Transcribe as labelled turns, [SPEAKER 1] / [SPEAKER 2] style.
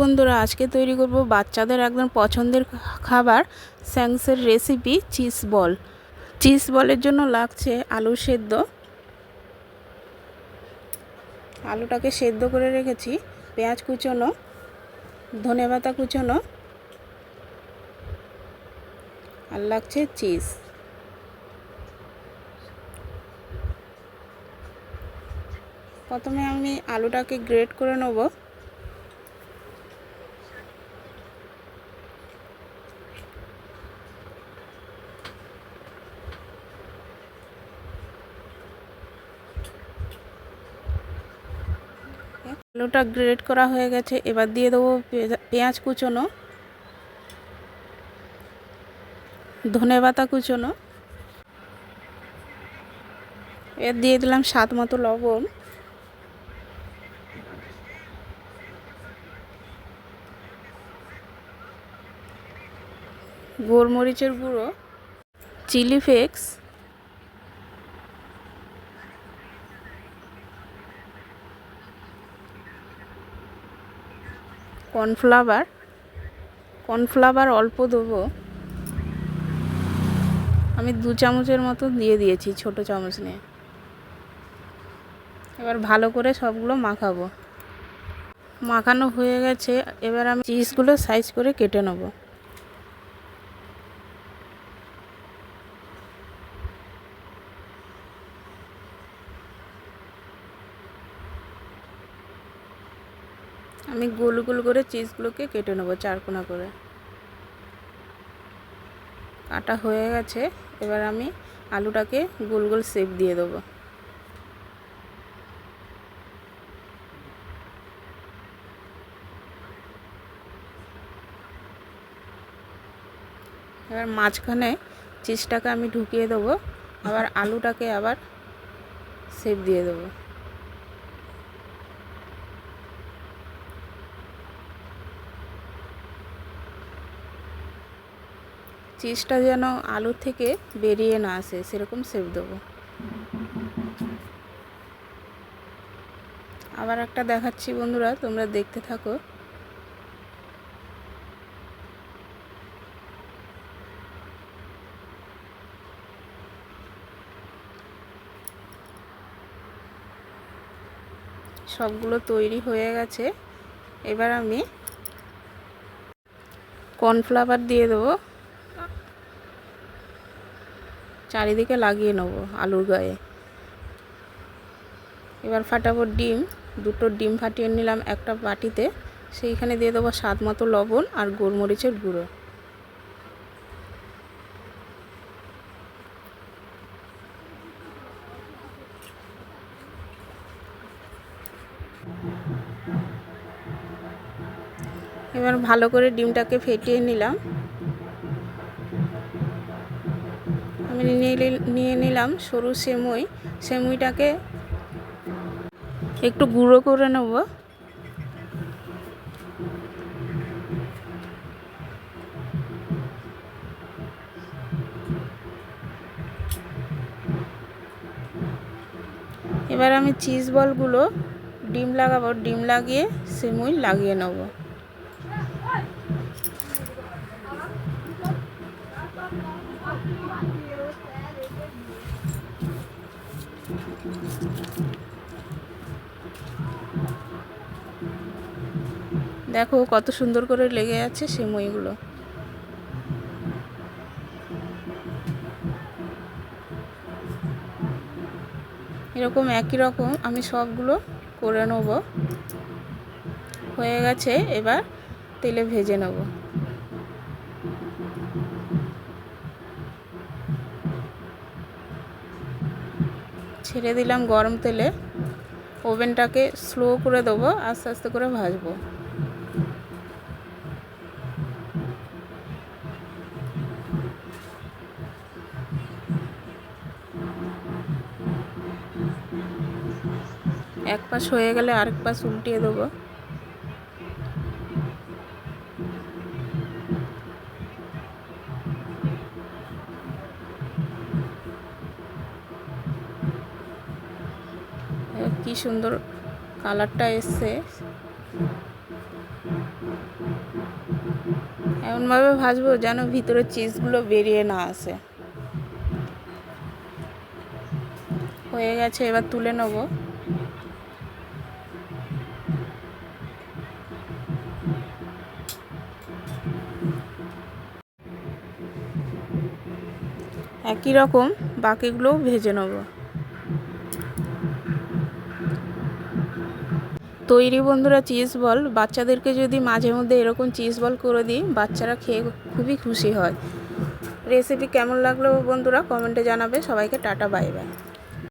[SPEAKER 1] বন্ধুরা, আজকে তৈরি করব বাচ্চাদের একদম পছন্দের খাবার স্যাংসের রেসিপি চিজ বল। চিজ বলের জন্য লাগছে আলু সেদ্ধ। আলুটাকে সেদ্ধ করে রেখেছি, পেঁয়াজ কুচোনো ধনে পাতা কুচোনো, আর লাগছে চিজ। প্রথমে আমি আলুটাকে গ্রেট করে নেব। আলুটা গ্রেড করা হয়ে গেছে। এবার দিয়ে দেবো পেঁয়াজ কুচোনো, ধনে পাতা কুচোনো। এর দিয়ে দিলাম স্বাদ মতো লবণ। গোলমরিচের গুঁড়ো, চিলি ফ্লেক্স কর্নফ্লাওয়ার। কর্নফ্লাওয়ার অল্প দেবো। আমি দু চামচের মতো দিয়ে দিয়েছি ছোট চামচ নিয়ে। এবার ভালো করে সবগুলো মাখাবো। মাখানো হয়ে গেছে। এবার আমি চিজগুলো সাইজ করে কেটে নেব। আমি গোল গোল করে চিজগুলোকে কেটে নেব চারকোনা করে। কাটা হয়ে গেছে, এবার আমি আলুটাকে গোল গোল শেপ দিয়ে দেবো। এবার মাঝখানে চিজটাকে আমি ঢুকিয়ে দেবো, আবার আলুটাকে আবার শেপ দিয়ে দেবো। চিজটা যেন আলু থেকে বেরিয়ে না আসে, সেরকম সেপ দেবো। আবার একটা দেখাচ্ছি বন্ধুরা, তোমরা দেখতে থাকো। সবগুলো তৈরি হয়ে গেছে। এবার আমি কর্নফ্লাওয়ার দিয়ে দেবো। চারিদিকে লাগিয়ে নেব আলুর গায়ে। এবার ফাটাবো ডিম, দুটো ডিম ফাটিয়ে নিলাম একটা বাটিতে। সেইখানে দিয়ে দেবো স্বাদ মতো লবণ আর গোলমরিচের গুঁড়ো। এবার ভালো করে ডিমটাকে ফেটিয়ে নিলাম। আমি নিয়ে নিলাম সরু সেমুই। সেমুইটাকে একটু গুঁড়ো করে নেব। এবার আমি চিজ বলগুলো ডিম লাগাবো, ডিম লাগিয়ে সেমুই লাগিয়ে নেব। দেখো কত সুন্দর করে লেগে আছে সেমইগুলো এরকম একই রকম আমি সবগুলো করে নেব। হয়ে গেছে, এবার তেলে ভেজে নেব। ছেড়ে দিলাম গরম তেলে। ওভেনটাকে স্লো করে দেবো, আস্তে আস্তে করে ভাজবো। এক পাশ হয়ে গেলে আরেক পাশ উল্টিয়ে দেবো। সুন্দর কালারটা এসছে। এমনভাবে ভাজবো যেন ভিতরে চিজগুলো বেরিয়ে না আসে। হয়ে গেছে, এবার তুলে নেব। একই রকম বাকিগুলোও ভেজে নেব। তৈরি বন্ধুরা চিজ বল বাচ্চাদেরকে যদি মাঝে মধ্যে এরকম চিজ বল করে দিই, বাচ্চারা খেয়ে খুবই খুশি হয়। রেসিপি কেমন লাগল বন্ধুরা? কমেন্টে জানাবে। সবাইকে টাটা বাই বাই